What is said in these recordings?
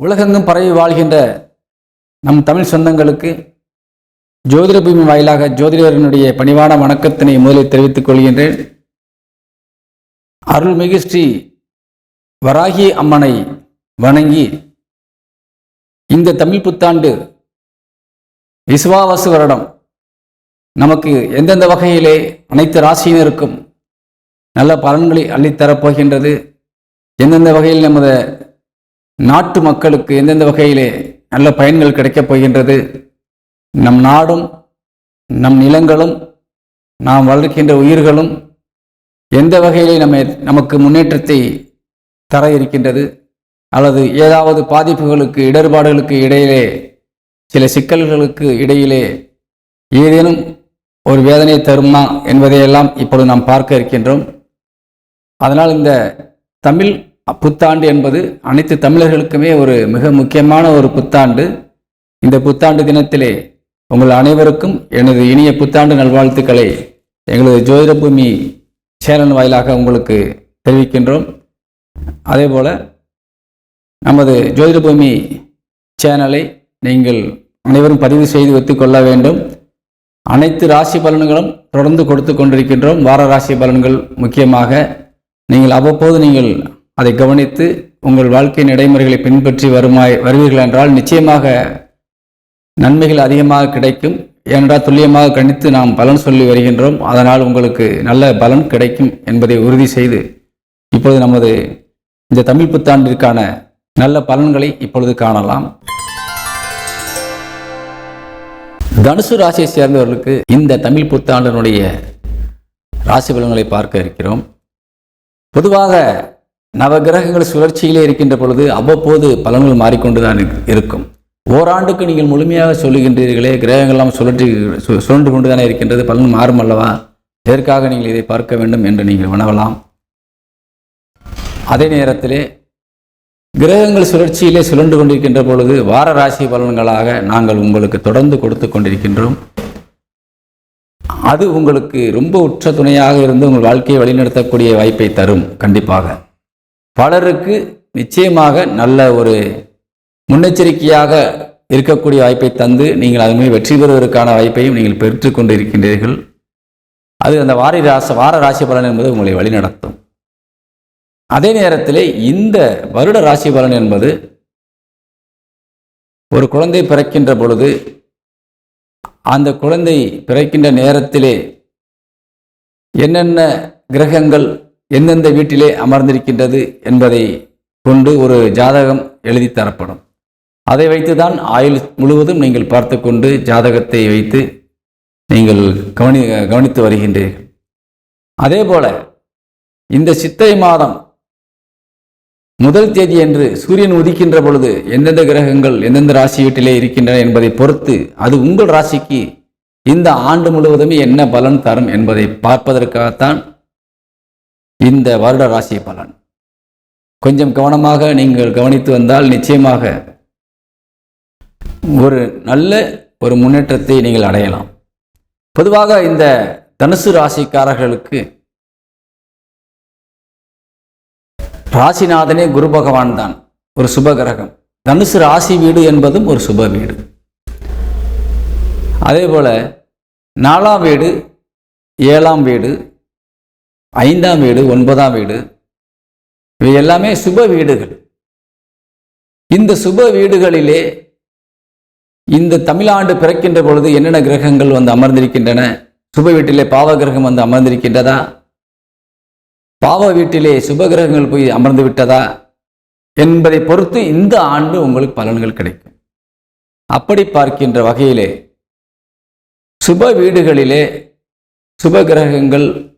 உலகெங்கும் பரவி வாழ்கின்ற நம் தமிழ் சொந்தங்களுக்கு ஜோதிட பூமி வாயிலாக ஜோதிடரினுடைய பணிவான வணக்கத்தினை முதலில் தெரிவித்துக் கொள்கின்றேன். அருள்மிகு ஸ்ரீ வராகி அம்மனை வணங்கி இந்த தமிழ் புத்தாண்டு விசுவாவசு வருடம் நமக்கு எந்தெந்த வகையிலே அனைத்து ராசியினருக்கும் நல்ல பலன்களை அள்ளித்தரப் போகின்றது. எந்தெந்த வகையில் நமது நாட்டு மக்களுக்கு எந்தெந்த வகையிலே நல்ல பயன்கள் கிடைக்கப் போகின்றது? நம் நாடும் நம் நிலங்களும் நாம் வளர்க்கின்ற உயிர்களும் எந்த வகையிலே நம்ம நமக்கு முன்னேற்றத்தை தர இருக்கின்றது? அல்லது ஏதாவது பாதிப்புகளுக்கு இடர்பாடுகளுக்கு இடையிலே சில சிக்கல்களுக்கு இடையிலே ஏதேனும் ஒரு வேதனை தருமா என்பதையெல்லாம் இப்பொழுது நாம் பார்க்க இருக்கின்றோம். அதனால் இந்த தமிழ் புத்தாண்டு என்பது அனைத்து தமிழர்களுக்குமே ஒரு மிக முக்கியமான ஒரு புத்தாண்டு. இந்த புத்தாண்டு தினத்திலே உங்கள் அனைவருக்கும் எனது இனிய புத்தாண்டு நல்வாழ்த்துக்களை எங்களது ஜோதிட பூமி சேனல் வாயிலாக உங்களுக்கு தெரிவிக்கின்றோம். அதேபோல் நமது ஜோதிட பூமி சேனலை நீங்கள் அனைவரும் பதிவு செய்து ஒத்துக்கொள்ள வேண்டும். அனைத்து ராசி பலன்களும் தொடர்ந்து கொடுத்து கொண்டிருக்கின்றோம். வார ராசி பலன்கள் முக்கியமாக நீங்கள் அவ்வப்போது நீங்கள் அதை கவனித்து உங்கள் வாழ்க்கை நடைமுறைகளை பின்பற்றி வருமாய் வருவீர்கள் என்றால் நிச்சயமாக நன்மைகள் அதிகமாக கிடைக்கும். ஏனென்றால் துல்லியமாக கணித்து நாம் பலன் சொல்லி வருகின்றோம். அதனால் உங்களுக்கு நல்ல பலன் கிடைக்கும் என்பதை உறுதி செய்து இப்பொழுது நமது இந்த தமிழ் புத்தாண்டிற்கான நல்ல பலன்களை இப்பொழுது காணலாம். தனுசு ராசியை சேர்ந்தவர்களுக்கு இந்த தமிழ் புத்தாண்டினுடைய ராசி பலன்களை பார்க்க இருக்கிறோம். பொதுவாக நவகிரகங்கள் சுழற்சியிலே இருக்கின்ற பொழுது அவ்வப்போது பலன்கள் மாறிக்கொண்டுதான் இருக்கும். ஓராண்டுக்கு நீங்கள் முழுமையாக சொல்லுகின்றீர்களே கிரகங்கள்லாம் சுழற்றி சு- சுழன்று கொண்டுதானே இருக்கின்றது பலன் மாறும் அல்லவா? இதற்காக நீங்கள் இதை பார்க்க வேண்டும் என்று நீங்கள் வினவலாம் அதே நேரத்திலே கிரகங்கள் சுழற்சியிலே சுழன்று கொண்டிருக்கின்ற பொழுது வார ராசி பலன்களாக நாங்கள் உங்களுக்கு தொடர்ந்து கொடுத்து கொண்டிருக்கின்றோம். அது உங்களுக்கு ரொம்ப உற்ற துணையாக இருந்து உங்கள் வாழ்க்கையை வழிநடத்தக்கூடிய வாய்ப்பை தரும் கண்டிப்பாக. பலருக்கு நிச்சயமாக நல்ல ஒரு முன்னெச்சரிக்கையாக இருக்கக்கூடிய வாய்ப்பை தந்து நீங்கள் அதன் வெற்றி பெறுவதற்கான வாய்ப்பையும் நீங்கள் பெற்று கொண்டிருக்கின்றீர்கள். அது அந்த வாரி ராச வார ராசி பலன் என்பது உங்களை வழிநடத்தும். அதே நேரத்தில் இந்த வருட ராசி பலன் என்பது ஒரு குழந்தை பிறக்கின்ற பொழுது அந்த குழந்தை பிறக்கின்ற நேரத்திலே என்னென்ன கிரகங்கள் எந்தெந்த வீட்டிலே அமர்ந்திருக்கின்றது என்பதை கொண்டு ஒரு ஜாதகம் எழுதி தரப்படும். அதை வைத்துதான் ஆயுள் முழுவதும் நீங்கள் பார்த்து கொண்டு ஜாதகத்தை வைத்து நீங்கள் கவனி கவனித்து வருகின்றீர்கள். அதே போல இந்த சித்தை மாதம் முதல் தேதி என்று சூரியன் உதிக்கின்ற பொழுது எந்தெந்த கிரகங்கள் எந்தெந்த ராசி வீட்டிலே இருக்கின்றன என்பதை பொறுத்து அது உங்கள் ராசிக்கு இந்த ஆண்டு முழுவதுமே என்ன பலன் தரும் என்பதை பார்ப்பதற்காகத்தான் இந்த வருட ராசி பலன். கொஞ்சம் கவனமாக நீங்கள் கவனித்து வந்தால் நிச்சயமாக ஒரு நல்ல ஒரு முன்னேற்றத்தை நீங்கள் அடையலாம். பொதுவாக இந்த தனுசு ராசிக்காரர்களுக்கு ராசிநாதனே குரு பகவான் தான் ஒரு சுப கிரகம். தனுசு ராசி வீடு என்பதும் ஒரு சுப வீடு. அதே போல நாலாம் வீடு ஏழாம் வீடு ஐந்தாம் வீடு ஒன்பதாம் வீடு. இவை எல்லாமே சுப வீடுகள். இந்த சுப வீடுகளிலே இந்த தமிழாண்டு பிறக்கின்ற பொழுது என்னென்ன கிரகங்கள் வந்து அமர்ந்திருக்கின்றன? சுப வீட்டிலே பாவ கிரகம் வந்து அமர்ந்திருக்கின்றதா? பாவ வீட்டிலே சுப கிரகங்கள் போய் அமர்ந்து விட்டதா? என்பதை பொறுத்து இந்த ஆண்டு உங்களுக்கு பலன்கள் கிடைக்கும். அப்படி பார்க்கின்ற வகையிலே சுப வீடுகளிலே சுப கிரகங்கள்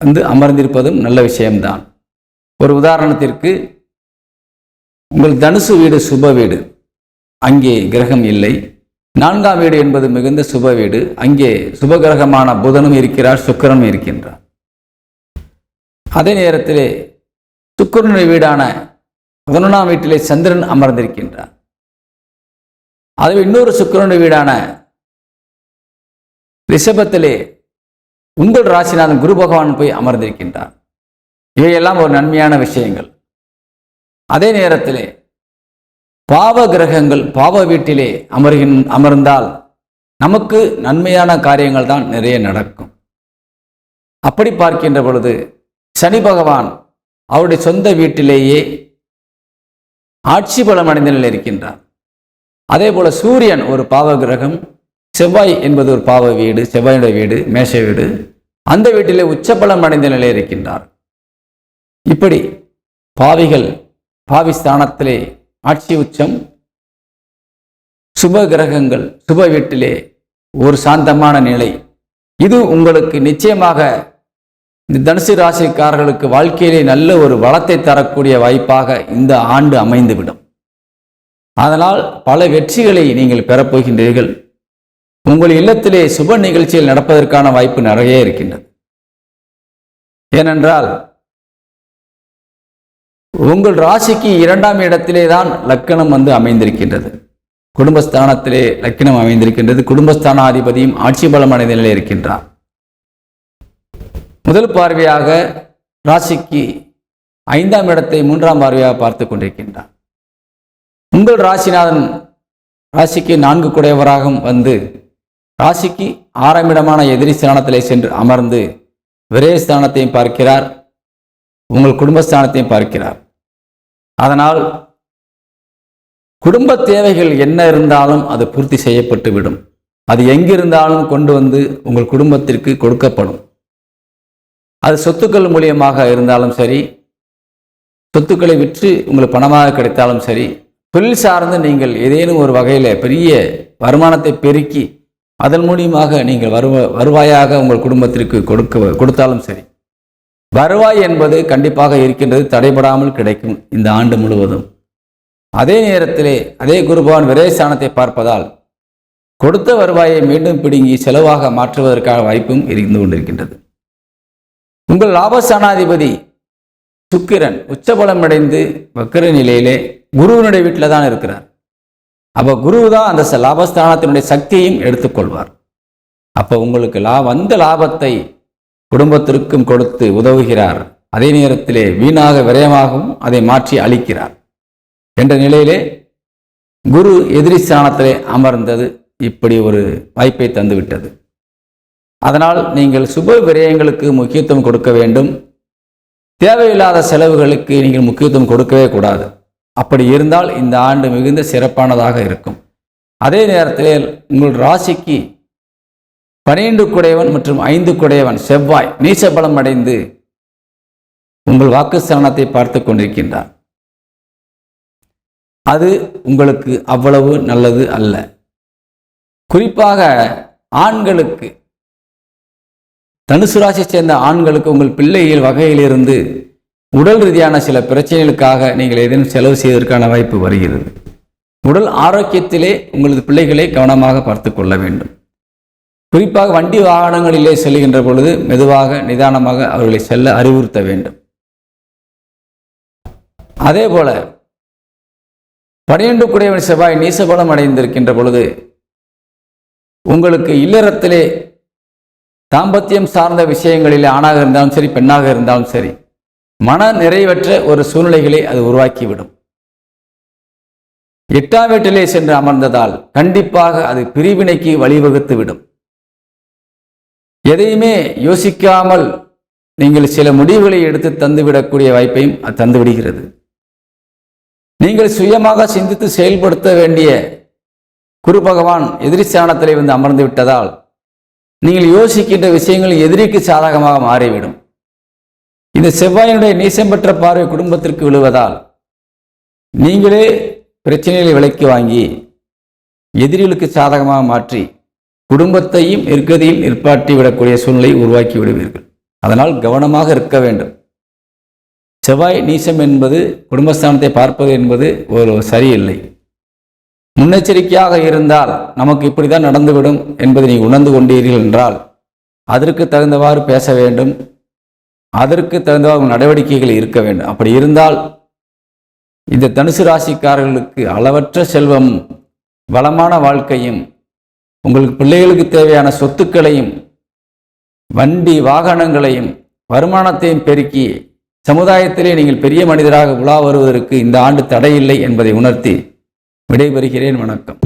வந்து அமர்ந்திருப்பதும் நல்ல விஷயம்தான். ஒரு உதாரணத்திற்கு உங்கள் தனுசு வீடு சுப வீடு அங்கே கிரகம் இல்லை. நான்காம் வீடு என்பது மிகுந்த சுப வீடு அங்கே சுபகிரகமான புதனும் இருக்கிறார் சுக்கிரனும் இருக்கின்றார். அதே நேரத்திலே சுக்கரனுடைய வீடான பதினொன்றாம் வீட்டிலே சந்திரன் அமர்ந்திருக்கின்றார். அதுவே இன்னொரு சுக்கரனுடைய வீடான ரிஷபத்திலே உங்கள் ராசிநாதன் குரு பகவான் போய் அமர்ந்திருக்கின்றார். இவையெல்லாம் ஒரு நன்மையான விஷயங்கள். அதே நேரத்திலே பாவ கிரகங்கள் பாவ வீட்டிலே அமர்கின் அமர்ந்தால் நமக்கு நன்மையான காரியங்கள் தான் நிறைய நடக்கும். அப்படி பார்க்கின்ற பொழுது சனி பகவான் அவருடைய சொந்த வீட்டிலேயே ஆட்சி பலம் அடைந்த நிலையில் இருக்கின்றார். அதே போல சூரியன் ஒரு பாவ கிரகம் செவ்வாய் என்பது ஒரு பாவ வீடு செவ்வாயுடைய வீடு மேஷ வீடு. அந்த வீட்டிலே உச்சபலம் அடைந்த நிலையில் இருக்கின்றார். இப்படி பாவிகள் பாவி ஸ்தானத்திலே ஆட்சி உச்சம் சுப கிரகங்கள் சுப வீட்டிலே ஒரு சாந்தமான நிலை. இது உங்களுக்கு நிச்சயமாக இந்த தனுசு ராசிக்காரர்களுக்கு வாழ்க்கையிலே நல்ல ஒரு வளத்தை தரக்கூடிய வாய்ப்பாக இந்த ஆண்டு அமைந்துவிடும். அதனால் பல வெற்றிகளை நீங்கள் பெறப்போகின்றீர்கள். உங்கள் இல்லத்திலே சுப நிகழ்ச்சியில் நடப்பதற்கான வாய்ப்பு நிறைய இருக்கின்றது. ஏனென்றால் உங்கள் ராசிக்கு இரண்டாம் இடத்திலே தான் லக்கணம் வந்து அமைந்திருக்கின்றது. குடும்பஸ்தானத்திலே லக்கணம் அமைந்திருக்கின்றது. குடும்பஸ்தானாதிபதியும் ஆட்சி பலம் அடைந்த நிலையில் இருக்கின்றார். முதல் பார்வையாக ராசிக்கு ஐந்தாம் இடத்தை மூன்றாம் பார்வையாக பார்த்து கொண்டிருக்கின்றார். உங்கள் ராசிநாதன் ராசிக்கு நான்கு குடையவராகவும் வந்து ராசிக்கு ஆறாம் இடமான எதிரி ஸ்தானத்திலே சென்று அமர்ந்து விரய ஸ்தானத்தையும் பார்க்கிறார். உங்கள் குடும்பஸ்தானத்தையும் பார்க்கிறார். அதனால் குடும்ப தேவைகள் என்ன இருந்தாலும் அது பூர்த்தி செய்யப்பட்டு விடும் அது எங்கிருந்தாலும் கொண்டு வந்து உங்கள் குடும்பத்திற்கு கொடுக்கப்படும். அது சொத்துக்கள் மூலியமாக இருந்தாலும் சரி சொத்துக்களை விற்று உங்களுக்கு பணமாக கிடைத்தாலும் சரி தொழில் சார்ந்து நீங்கள் ஏதேனும் ஒரு வகையில் பெரிய வருமானத்தை பெருக்கி அதன் மூலியமாக நீங்கள் வருவ வருவாயாக உங்கள் குடும்பத்திற்கு கொடுக்க கொடுத்தாலும் சரி. வருவாய் என்பது கண்டிப்பாக இருக்கின்றது தடைபடாமல் கிடைக்கும் இந்த ஆண்டு முழுவதும். அதே நேரத்திலே அதே குருபவான் விரயஸ்தானத்தை பார்ப்பதால் கொடுத்த வருவாயை மீண்டும் பிடுங்கி செலவாக மாற்றுவதற்கான வாய்ப்பும் இருந்து கொண்டிருக்கின்றது. உங்கள் லாபஸ்தானாதிபதி சுக்கிரன் உச்சபலம் அடைந்து வக்கர நிலையிலே குருவனுடைய வீட்டில் தான் இருக்கிறார். அப்போ குரு தான் அந்த லாபஸ்தானத்தினுடைய சக்தியையும் எடுத்துக்கொள்வார். அப்போ உங்களுக்கு லா வந்த லாபத்தை குடும்பத்திற்கும் கொடுத்து உதவுகிறார். அதே நேரத்திலே வீணாக விரயமாகவும் அதை மாற்றி அளிக்கிறார். என்ற நிலையிலே குரு எதிரி ஸ்தானத்திலே அமர்ந்தது இப்படி ஒரு வாய்ப்பை தந்துவிட்டது. அதனால் நீங்கள் சுப விரயங்களுக்கு முக்கியத்துவம் கொடுக்க வேண்டும். தேவையில்லாத செலவுகளுக்கு நீங்கள் முக்கியத்துவம் கொடுக்கவே கூடாது. அப்படி இருந்தால் இந்த ஆண்டு மிகுந்த சிறப்பானதாக இருக்கும். அதே நேரத்தில் உங்கள் ராசிக்கு பனிரெண்டு குடையவன் மற்றும் ஐந்து குடையவன் செவ்வாய் நீச்சபலம் அடைந்து உங்கள் வாக்குஸ்தானத்தை பார்த்து கொண்டிருக்கின்றார். அது உங்களுக்கு அவ்வளவு நல்லது அல்ல. குறிப்பாக ஆண்களுக்கு தனுசு ராசியை சேர்ந்த ஆண்களுக்கு உங்கள் பிள்ளைகள் வகையிலிருந்து உடல் ரீதியான சில பிரச்சனைகளுக்காக நீங்கள் ஏதேனும் செலவு செய்வதற்கான வாய்ப்பு வருகிறது. உடல் ஆரோக்கியத்திலே உங்களது பிள்ளைகளை கவனமாக பார்த்து கொள்ள வேண்டும். குறிப்பாக வண்டி வாகனங்களிலே செல்கின்ற பொழுது மெதுவாக நிதானமாக அவர்களை செல்ல அறிவுறுத்த வேண்டும். அதே போல பனிரெண்டு குடையவன் செவ்வாய் நீசபலம் அடைந்திருக்கின்ற பொழுது உங்களுக்கு இல்லறத்திலே தாம்பத்தியம் சார்ந்த விஷயங்களில் ஆணாக இருந்தாலும் சரி பெண்ணாக இருந்தாலும் சரி மன நிறைவற்ற ஒரு சூழ்நிலைகளை அது உருவாக்கிவிடும். எட்டாம் வீட்டிலே சென்று அமர்ந்ததால் கண்டிப்பாக அது பிரிவினைக்கு வழிவகுத்து விடும் எதையுமே யோசிக்காமல் நீங்கள் சில முடிவுகளை எடுத்து தந்துவிடக்கூடிய வாய்ப்பையும் அது தந்துவிடுகிறது. நீங்கள் சுயமாக சிந்தித்து செயல்படுத்த வேண்டிய குரு பகவான் எதிரி ஸ்தானத்திலே வந்து அமர்ந்து விட்டதால் நீங்கள் யோசிக்கின்ற விஷயங்கள் எதிரிக்கு சாதகமாக மாறிவிடும். இந்த செவ்வாயினுடைய நீசம் பெற்ற பார்வை குடும்பத்திற்கு விழுவதால் நீங்களே பிரச்சனைகளை விலைக்கு வாங்கி எதிரிகளுக்கு சாதகமாக மாற்றி குடும்பத்தையும் இருக்கதையும் நிற்பாட்டி விடக்கூடிய சூழ்நிலை உருவாக்கி விடுவீர்கள். அதனால் கவனமாக இருக்க வேண்டும். செவ்வாய் நீசம் என்பது குடும்பஸ்தானத்தை பார்ப்பது என்பது ஒரு சரியில்லை. முன்னெச்சரிக்கையாக இருந்தால் நமக்கு இப்படிதான் நடந்துவிடும் என்பதை நீங்கள் உணர்ந்து கொண்டீர்கள் என்றால் அதற்கு தகுந்தவாறு பேச வேண்டும். அதற்கு தகுந்த நடவடிக்கைகள் இருக்க வேண்டும். அப்படி இருந்தால் இந்த தனுசு ராசிக்காரர்களுக்கு அளவற்ற செல்வம் வளமான வாழ்க்கையும் உங்களுக்கு பிள்ளைகளுக்கு தேவையான சொத்துக்களையும் வண்டி வாகனங்களையும் வருமானத்தையும் பெருக்கி சமுதாயத்திலே நீங்கள் பெரிய மனிதராக உலா வருவதற்கு இந்த ஆண்டு தடையில்லை என்பதை உணர்த்தி விடைபெறுகிறேன். வணக்கம்.